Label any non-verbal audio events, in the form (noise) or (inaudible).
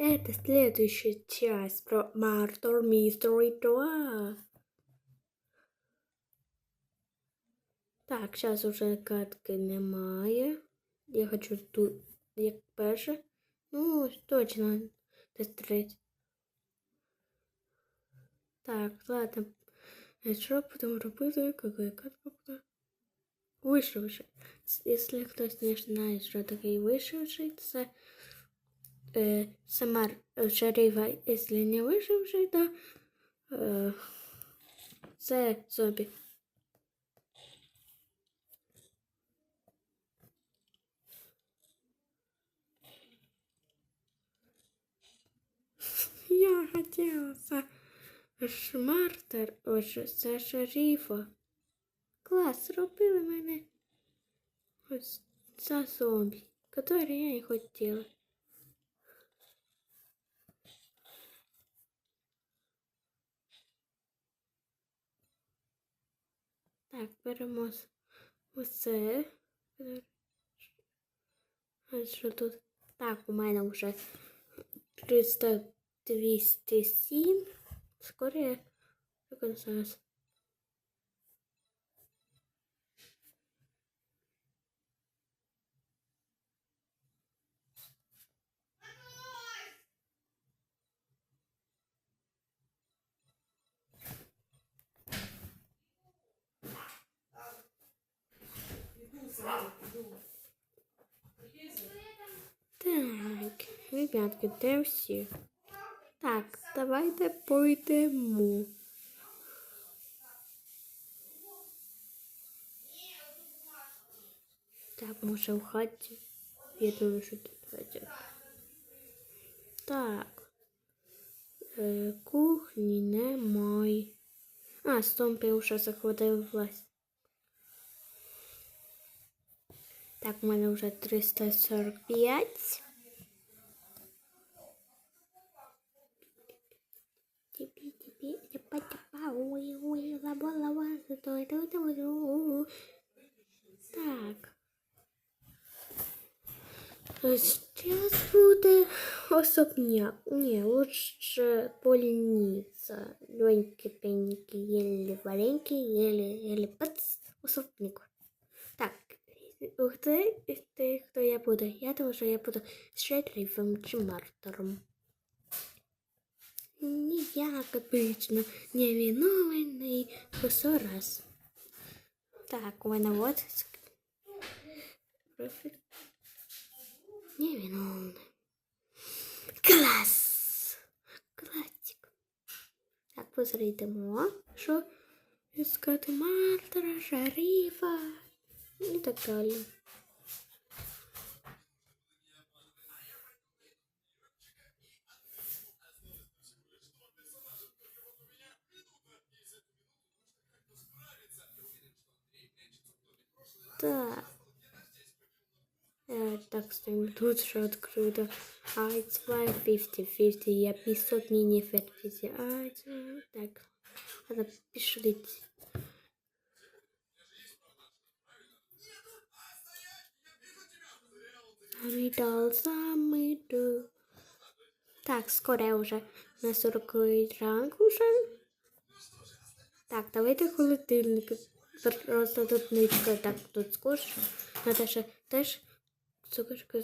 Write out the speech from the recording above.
Это следующая часть про Murder Mystery 2. Так, зараз уже катки немає. Я хочу тут, як перше. Ну, ось точно. Десь третє. Так, ладно. Е, Що будемо робити? Яка катка буде? Вишивши. Якщо хтось не знає, що таке вишивши, це е, сама шарифа, якщо не вишивши, то е, це зомбі. (laughs) Я хотіла за шмартер, отже, за шерифа. Клас, зробили мене ось за зомбі, который я не хотіла. Так, беремо оце. А що тут? Так, у мене вже 300 207. Скоро я так ребятки, де всі? Так, давайте пойдемо. Так, може в хаті. Я думаю, що тут хатя. Так. Е, кухні немає. А, стомпи вже захватив власть. Так, у мене вже 345. Ой, ой, лаба, лаба, стой, стой, стой, стой. Так. Сейчас буде особняк. Не, лучше больница. Леньки, пеньки, еле вареньки, еле, еле пац, особняк. Так, ух ты, ты, кто я буду? Я думаю, что я буду шерифом чи мартером. Не як обично, невиновний раз. Так, у мене вот ск- профіль. Невиновний. Клас! Класик. Так, позрійдемо, що іскати мартера, шерифа і так далі. Так. Э, так, стоим тут же открыто. Ай, 2, 50, 50, я 500 не фертизи. Ай, це- так. Надо пішліть. Замидал, замиду. Так, скоро уже на 40 ранг уже. Так, давайте холодильник. Просто тут ничка так тут скош. Наташа теж цукерки